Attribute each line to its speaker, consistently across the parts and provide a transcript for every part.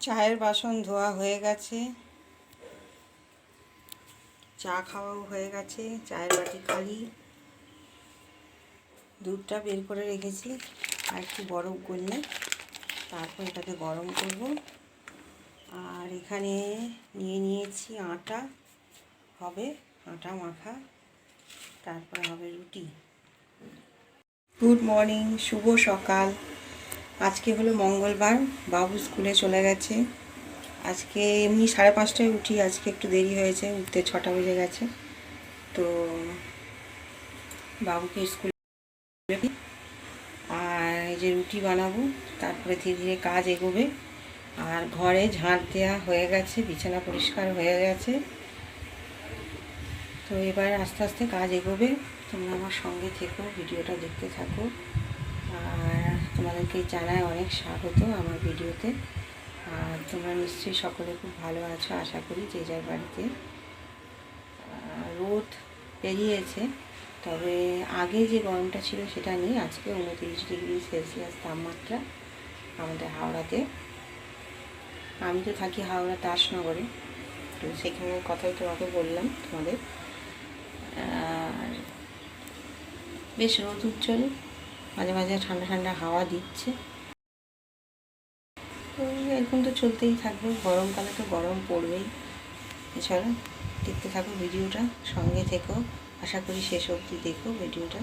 Speaker 1: চায়ের বাসন ধোয়া হয়ে গেছে। চা খাওয়াও হয়ে গেছে, চায়ের বাটি খালি। দুধটা বের করে রেখেছি, আর একটু বরফ করলে তারপর এটাকে গরম করব। আর এখানে নিয়ে নিয়েছি আটা, হবে আটা মাখা, তারপরে হবে রুটি। গুড মর্নিং, শুভ সকাল। আজকে হলো মঙ্গলবার, বাবু স্কুলে চলে গেছে। আজকে এমনি সাড়ে পাঁচটায় উঠি, আজকে একটু দেরি হয়েছে, উঠতে ছটা বেজে গেছে। তো বাবুকে স্কুলে আর এই যে রুটি বানাবো, তারপরে ধীরে ধীরে কাজ এগোবে। আর ঘরে ঝাঁট দেওয়া হয়ে গেছে, বিছানা পরিষ্কার হয়ে গেছে। তো এবার আস্তে আস্তে কাজ এগোবে, তোমরা আমার সঙ্গে থেকো, ভিডিওটা দেখতে থাকো। তোমাদেরকে জানায় অনেক স্বাগত আমার ভিডিওতে। আর তোমরা নিশ্চয়ই সকলে খুব ভালো আছো, আশা করি যে যার বাড়িতে রোদ পেরিয়েছে। তবে আগে যে গরমটা ছিল সেটা নেই, আজকে উনত্রিশ ডিগ্রি সেলসিয়াস তাপমাত্রা আমাদের হাওড়াতে। আমি তো থাকি হাওড়া দাসনগরে, তো সেখানে কথাই তোমাকে বললাম তোমাদের। আর বেশ রোদ উজ্জ্বল মাঝে মাঝে ঠান্ডা ঠান্ডা হাওয়া দিচ্ছে। তো এরকম তো চলতেই থাকবে, গরমকালে তো গরম পড়বেই। এছাড়া দেখতে থাকো ভিডিওটা, সঙ্গে থেকো। আশা করি শেষ অবধি দেখো ভিডিওটা।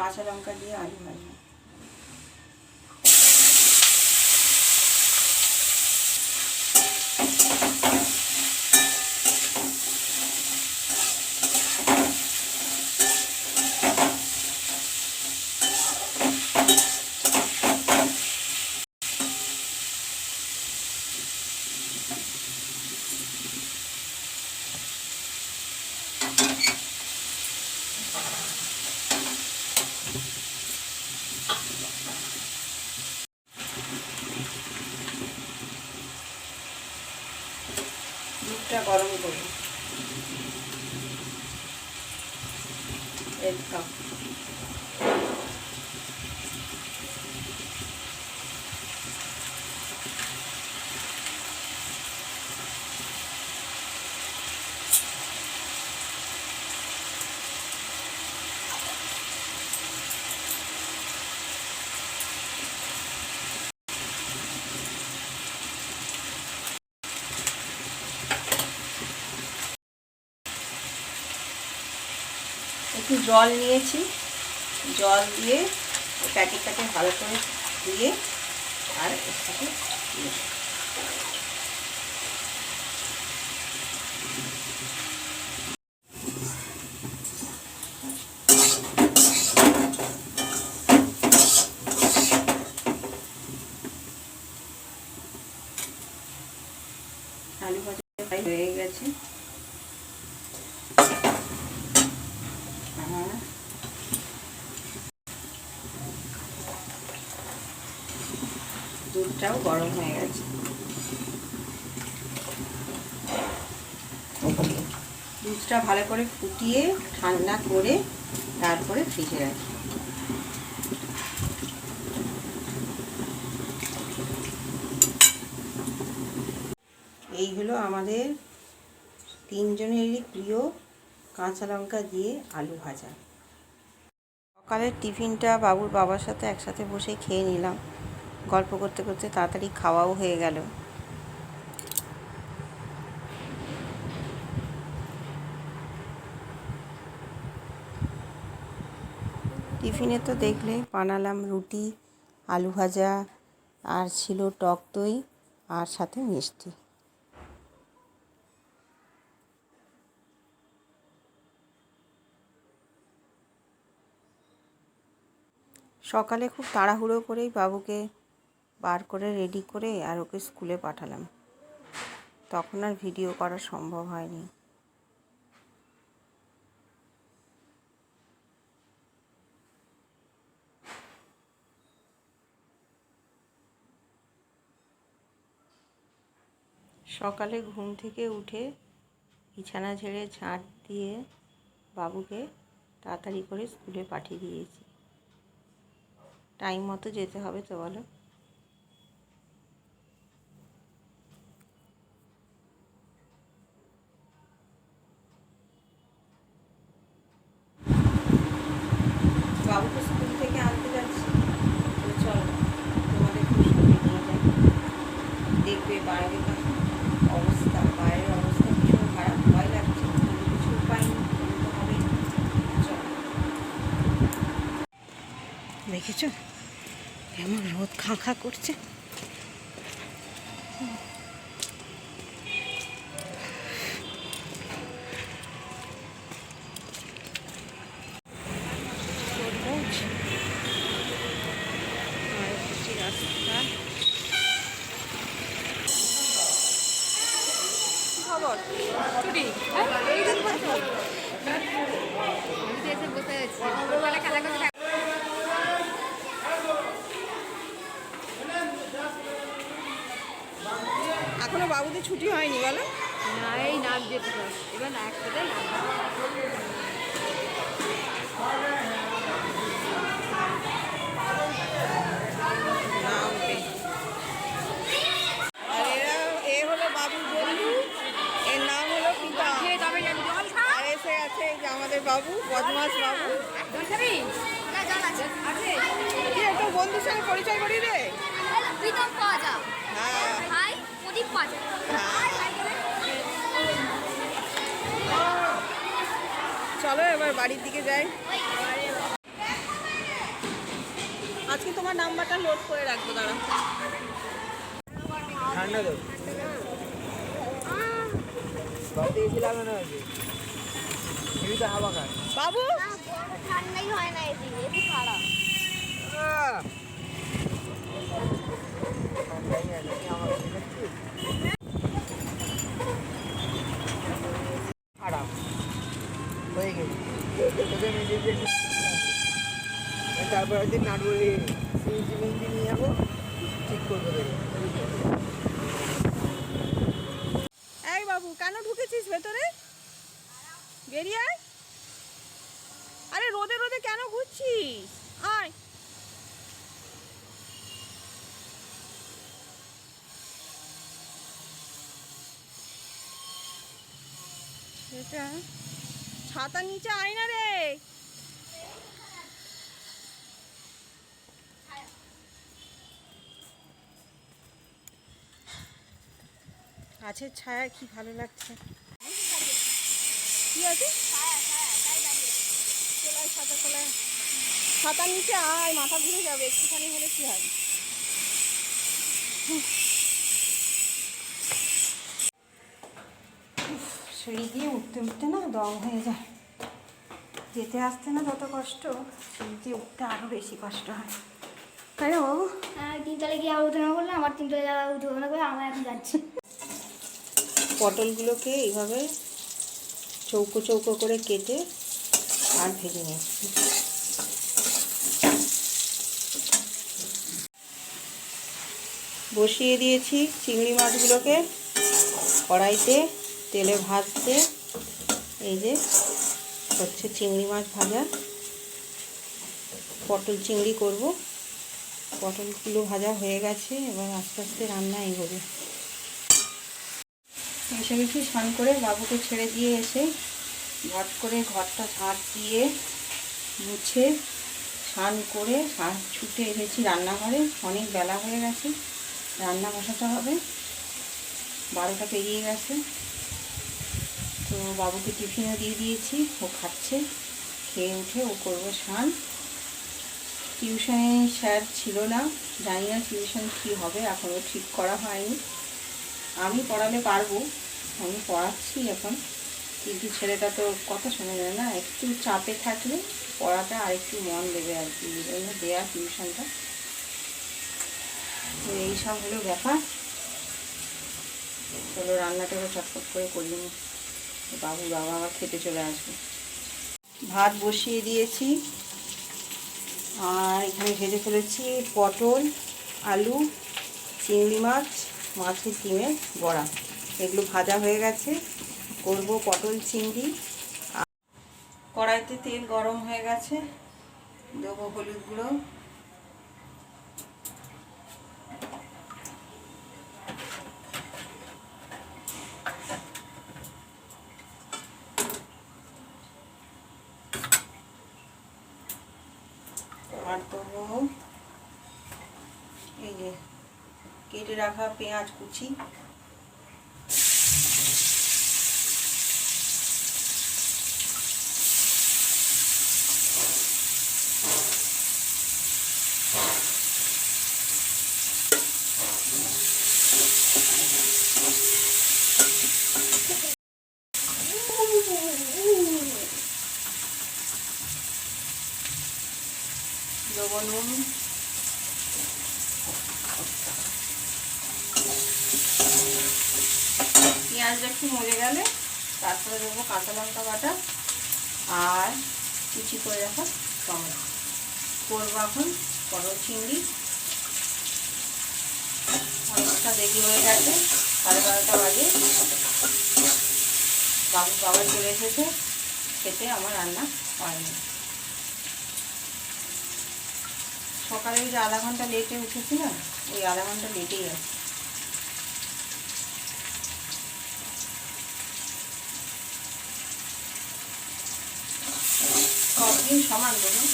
Speaker 1: কাঁচা লঙ্কা দিয়ে আলু ভাজবো। দুধটা গরম করি। এক কাপ। জল নিয়েছি। জল দিয়ে প্যাকেটটাকে ভালো করে দিয়ে আর এর সাথে দিয়ে দেব। আলু ভাজা প্রায় হয়ে গেছে আর দুধটাও গরম হয়ে গেছে দুধটা ভালো করে ফুটিয়ে ঠান্ডা করে তারপরে ফ্রিজে রাখি। এই হলো আমাদের তিনজনেরই প্রিয় কাঁচা লঙ্কা দিয়ে আলু ভাজা। সকালের টিফিনটা বাবুর বাবার সাথে একসাথে বসে খেয়ে নিলাম। গল্প করতে করতে তাড়াতাড়ি খাওয়াও হয়ে গেল। টিফিনে তো দেখলে বানালাম রুটি, আলু ভাজা, আর ছিল টক দই আর সাথে মিষ্টি। সকালে খুব তাড়াহুড়ো করেই বাবুকে বার করে রেডি করে আর ওকে স্কুলে পাঠালাম। তখন আর ভিডিও করা সম্ভব হয়নি। সকালে ঘুম থেকে উঠে বিছানা ঝেড়ে ঝাঁট দিয়ে বাবুকে তাড়াতাড়ি করে স্কুলে পাঠিয়ে দিয়েছি। টাইম মতো যেতে হবে তো বলো বাবুকে স্কুল থেকে আনতে যাচ্ছি তো চলো তোমাদের একটু সঙ্গে নিয়ে যাই দেখবে বাইরের অবস্থা বাইরের অবস্থা ভীষণ খারাপ ভয় লাগছে কিন্তু কিছু উপায় নেই চলতে হবে চলো দেখেছ? এমন রোদ খাঁ করছে তরমুজ আর হচ্ছে রাস্তা খবর
Speaker 2: ছুটি আমি তো এসে বসে আছি ছোটবেলা খেলা করতে থাক-
Speaker 1: এখনও বাবুদের ছুটি হয়নি বলো
Speaker 2: না এই নাচ যেতে পার এবার না একসাথে নাচ
Speaker 1: নামবে আর এরা এ হলো বাবুর বন্ধু এর নাম হলো পিতা
Speaker 2: খেয়ে তবে যাবি জল খা
Speaker 1: আর এসে আছে এই যে আমাদের বাবু বদমাস বাবু। বন্ধুর সঙ্গে পরিচয় করি রে
Speaker 3: প্রীতম পাওয়া যাও
Speaker 1: হ্যাঁ।
Speaker 3: ভাই প্রদীপ পাওয়া যাও
Speaker 1: চলো এবার বাড়ির দিকে যাই। আজকে তোমার নাম্বারটা লোড করে রাখব দাঁড়া
Speaker 4: ঠান্ডা তো। বাড়িতে এসে লাগানো আছে। হাওয়া খায়।
Speaker 1: বাবু?
Speaker 3: ঠান্ডাই হয় না এটি এটি খারাপ?
Speaker 4: খারাপ হয়ে গেছে। তারপর একদিন নাটবলি সিএনজি মেঞ্জি নিয়ে যাব ঠিক করব
Speaker 1: এই বাবু কেন ঢুকেছিস ভেতরে? বেরিয়ে আয়। কেন ঘুরছিস আয়। এটা ছাতা নিচে আয় না রে। গাছের ছায়া কি ভালো লাগছে। কি আছে?
Speaker 2: ছাতার নিচে আয় মাথা ঘুরে যাবে একটুখানি হলে কি হয়?
Speaker 1: সিঁড়ি দিয়ে উঠতে উঠতে না দম হয়ে যায়। যেতে আসতে না যত কষ্ট সিঁড়ি দিয়ে উঠতে আরও বেশি কষ্ট হয়। তাই না বাবু?
Speaker 3: হ্যাঁ তিনতলে গিয়ে আলোচনা করলে আমার তিনতলে যাওয়া উঠে করে আমরা এখন যাচ্ছি।
Speaker 1: পটলগুলোকে এইভাবে চৌকো চৌকো করে কেটে আর ভেজে নিচ্ছি। বসিয়ে দিয়েছি চিংড়ি মাছগুলোকে কড়াইতে, তেলে ভাজতে। এই যে হচ্ছে চিংড়ি মাছ ভাজা। পটল চিংড়ি করব। পটলগুলো ভাজা হয়ে গেছে, এবার আস্তে আস্তে রান্না এগোবে। গেছি স্নান করে বাবুকে ছেড়ে দিয়ে এসে ঘট করে ঘরটা ঝাঁট দিয়ে মুছে স্নান করে ছুটে এসেছি রান্নাঘরে। অনেক বেলা হয়ে গেছে। রান্না বসাতে হবে। বারোটা পেরিয়ে গেছে। তো বাবুকে টিফিনও দিয়ে দিয়েছি। ও খাচ্ছে। খেয়ে উঠে ও করব স্নান। টিউশনে স্যার ছিল না। জানি না টিউশন কী হবে। এখনও ঠিক করা হয়নি। আমি পড়ালে পারব। আমি পড়াচ্ছি এখন। কিন্তু ছেলেটা তো কথা শোনা যায় না? একটু চাপে থাকলে পড়াটা আরেকটু মন দেবে আর কি। দেওয়া টিউশনটা। তো এই সব হলো ব্যাপার। চলো রান্নাটাকে চটপট করে করিয়ে নি বাবু বাবা আবার খেতে চলে আসবে। ভাত বসিয়ে দিয়েছি। আর এখানে ভেজে ফেলেছি পটল, আলু, চিংড়ি মাছ, মাছের ডিমের বড়া। এগুলো ভাজা হয়ে গেছে। করব পটল, চিংড়ি। কড়াইতে তেল গরম হয়ে গেছে। দেবো হলুদ গুঁড়ো। আর দেবো এই যে কেটে রাখা পেঁয়াজ কুচি দেবো নুন পেঁয়াজটা একটু মরে গেলে তারপরে দেবো কাঁচা লঙ্কা বাটা আর কুচি করে রাখা টমেটো। করব এখন পটল চিংড়ি অনেকটা দেরি হয়ে গেছে, সাড়ে বারোটা বাজে। বাবু বাবা চলে এসেছে, খেতে আমার রান্না হয়নি। সকালে ওই যে আধা ঘণ্টা লেটে উঠেছি না, ওই আধা ঘণ্টা লেটেই আছে। সবদিন সমান বলুন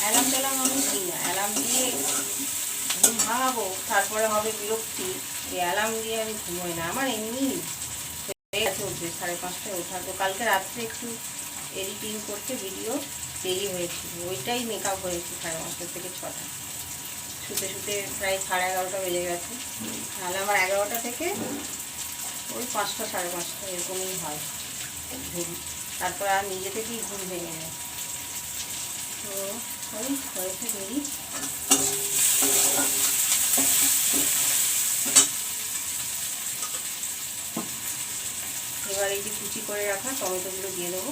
Speaker 1: অ্যালার্ম ট্যালার্ম আমি দিই না। অ্যালার্ম দিয়ে ঘুম ভাঙাবো, তারপরে হবে বিরক্তি। এই অ্যালার্ম দিয়ে আমি ঘুমোই না। আমার এমনি হয়ে উঠবে সাড়ে পাঁচটায় ওঠা তো কালকে রাত্রে একটু এডিটিং করতে ভিডিও দেরি হয়েছিল। ওইটাই মেকআপ হয়েছে সাড়ে পাঁচটা থেকে ছটা। শুতে শুতে প্রায় সাড়ে এগারোটা বেজে গেছে। তাহলে আমার এগারোটা থেকে ওই পাঁচটা, সাড়ে পাঁচটা এরকমই হয়। ঘুম। তারপর আর নিজে থেকেই ঘুম ভেঙে নেয়। তো ওই হয়েছে দেরি। এবার এই যে কুচি করে রাখা টমেটোগুলো দিয়ে দেবো।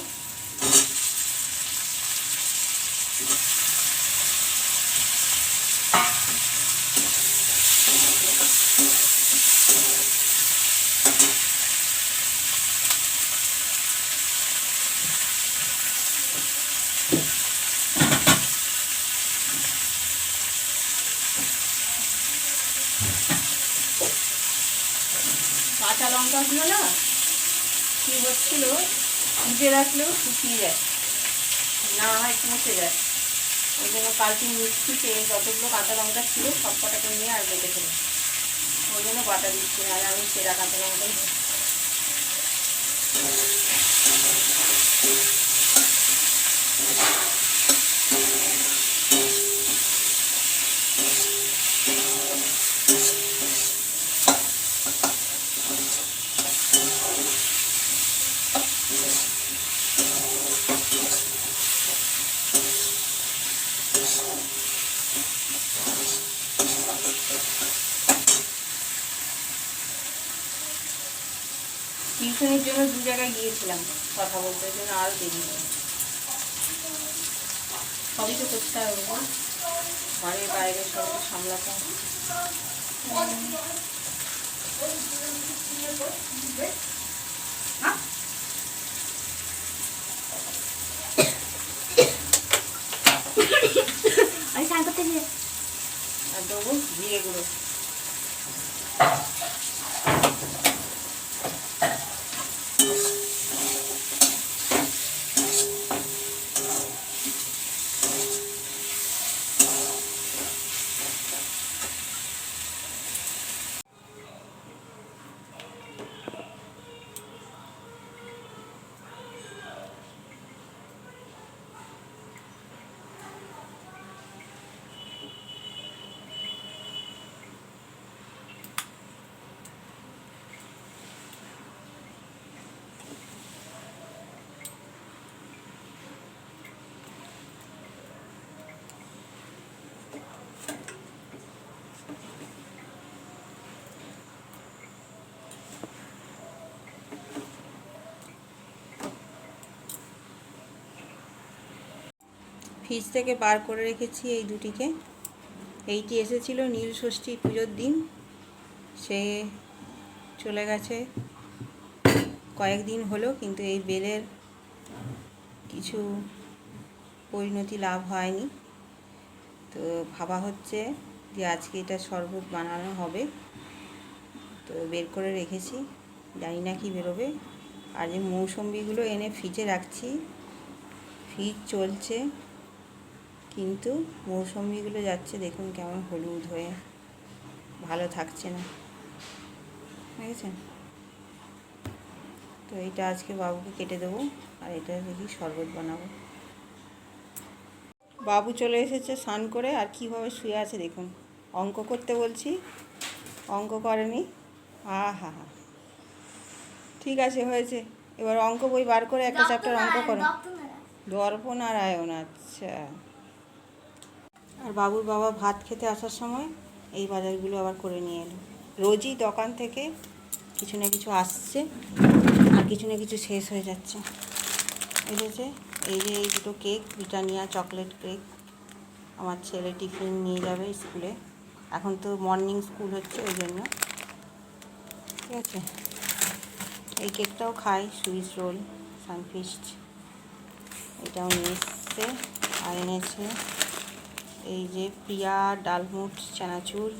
Speaker 1: ভিজে রাখলেও শুকিয়ে যায়। না হয় পচে যায়। ওই জন্য কালকে মিক্সিতে যতগুলো কাঁচা লঙ্কা ছিল সব কটাকে নিয়ে আর বেটে ফেলে ওই জন্য বাটা দিচ্ছি না আমি সেরা কাঁচা লঙ্কাই খাই। টিউশনের জন্য দু জায়গায় কথা বলতে জন্য আরও দেরি সবই তো করতে হবে ঘরের বাইরে সব সামলাতে হবে।
Speaker 3: আমি স্নান করতে
Speaker 1: আর দেবো জিরে গুঁড়ো। ফ্রিজ থেকে বার করে রেখেছি এই দুটিকে। এইটি এসেছিল নীল ষষ্ঠী পুজোর দিন। সে চলে গেছে কয়েকদিন হলো, কিন্তু এই বেলের কিছু পরিণতি লাভ হয়নি। তো ভাবা হচ্ছে যে আজকে এটা শরবত বানানো হবে। তো বের করে রেখেছি। জানি না কি বেরোবে। আর যে মৌসম্বিগুলো এনে ফ্রিজে রাখছি, ফ্রিজ চলছে। কিন্তু মৌসম্বিগুলো যাচ্ছে দেখুন কেমন হলুদ হয়ে ভালো থাকছে না। বুঝেছেন তো এইটা আজকে বাবুকে কেটে দেবো আর এটা দেখি শরবত বানাবো। বাবু চলে এসেছে স্নান করে আর কীভাবে শুয়ে আছে দেখুন। অঙ্ক করতে বলছি অঙ্ক করেনি। আ হা হা ঠিক আছে হয়েছে। এবার অঙ্ক বই বার করে একটা চ্যাপ্টার অঙ্ক করো। দর্পনারায়ণ আচ্ছা। আর বাবুর বাবা ভাত খেতে আসার সময় এই বাজারগুলো আবার করে নিয়ে এলো। রোজই দোকান থেকে কিছু না কিছু আসছে আর কিছু না কিছু শেষ হয়ে যাচ্ছে। এসেছে এই যে এই দুটো কেক, ব্রিটানিয়া চকলেট কেক আমার ছেলে টিফিন নিয়ে যাবে স্কুলে। এখন তো মর্নিং স্কুল হচ্ছে, ওই জন্য। ঠিক আছে? এই কেকটাও খাই, সুইস রোল, সানফিস্ট, এটাও নিয়ে এসছে, আর এনেছে এই যে প্রিয়া, ডালমুট, চানাচুর।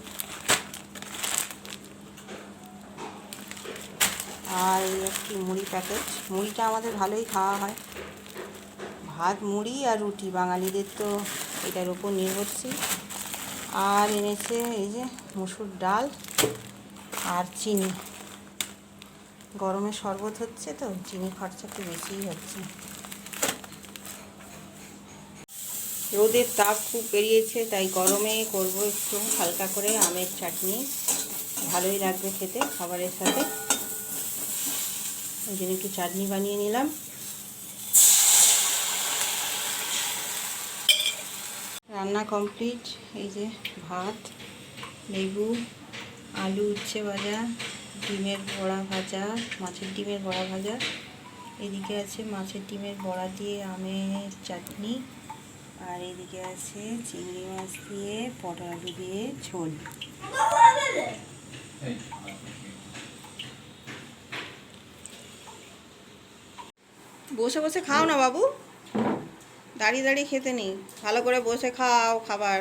Speaker 1: আর একটি মুড়ি প্যাকেট। মুড়িটা আমাদের ভালোই খাওয়া হয়। ভাত, মুড়ি আর রুটি। বাঙালিদের তো এটার উপর নির্ভরশীল। আর এনেছে এই যে মুসুর ডাল আর চিনি। গরমে শরবত হচ্ছে তো, চিনি খরচা একটু বেশিই হচ্ছে। রোদের তাপ খুব বেরিয়েছে, তাই গরমে করব একটু হালকা করে আমের চাটনি। ভালোই লাগবে খেতে খাবারের সাথে। ওই জন্য একটু চাটনি বানিয়ে নিলাম। রান্না কমপ্লিট, এই যে ভাত, লেবু, আলু উচ্ছে ভাজা, ডিমের বড়া ভাজা, মাছের ডিমের বড়া ভাজা। এদিকে আছে মাছের ডিমের বড়া দিয়ে আমের চাটনি। আর এদিকে আছে চিংড়ি মাছ দিয়ে পটল আলু দিয়ে ঝোল। বসে বসে খাও না বাবু। দাঁড়িয়ে দাঁড়িয়ে খেতে নেই। ভালো করে বসে খাও খাবার।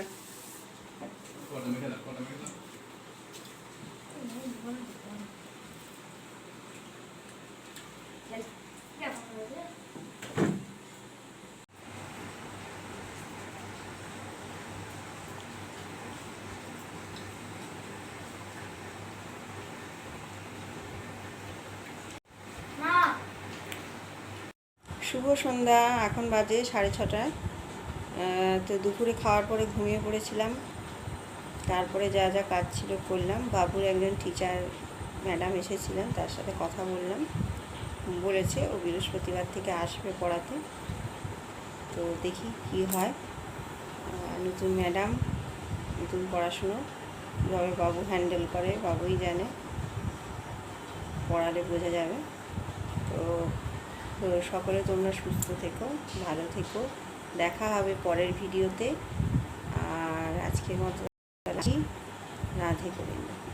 Speaker 1: শুভ সন্ধ্যা, এখন বাজে সাড়ে ছটায় তো দুপুরে খাওয়ার পরে ঘুমিয়ে পড়েছিলাম। তারপরে যা যা কাজ ছিল করলাম। বাবুর একজন টিচার ম্যাডাম এসেছিলেন, তার সাথে কথা বললাম। বলেছে ও বৃহস্পতিবার থেকে আসবে পড়াতে। তো দেখি কি হয়। নতুন ম্যাডাম নতুন পড়াশুনো। কীভাবে বাবু হ্যান্ডেল করে, বাবুই জানে। পড়ালে বোঝা যাবে। তো সকলে তোমরা সুস্থ থেকো, ভালো থেকো। দেখা হবে পরের ভিডিওতে। আর আজকের মতো রাধে গোবিন্দ।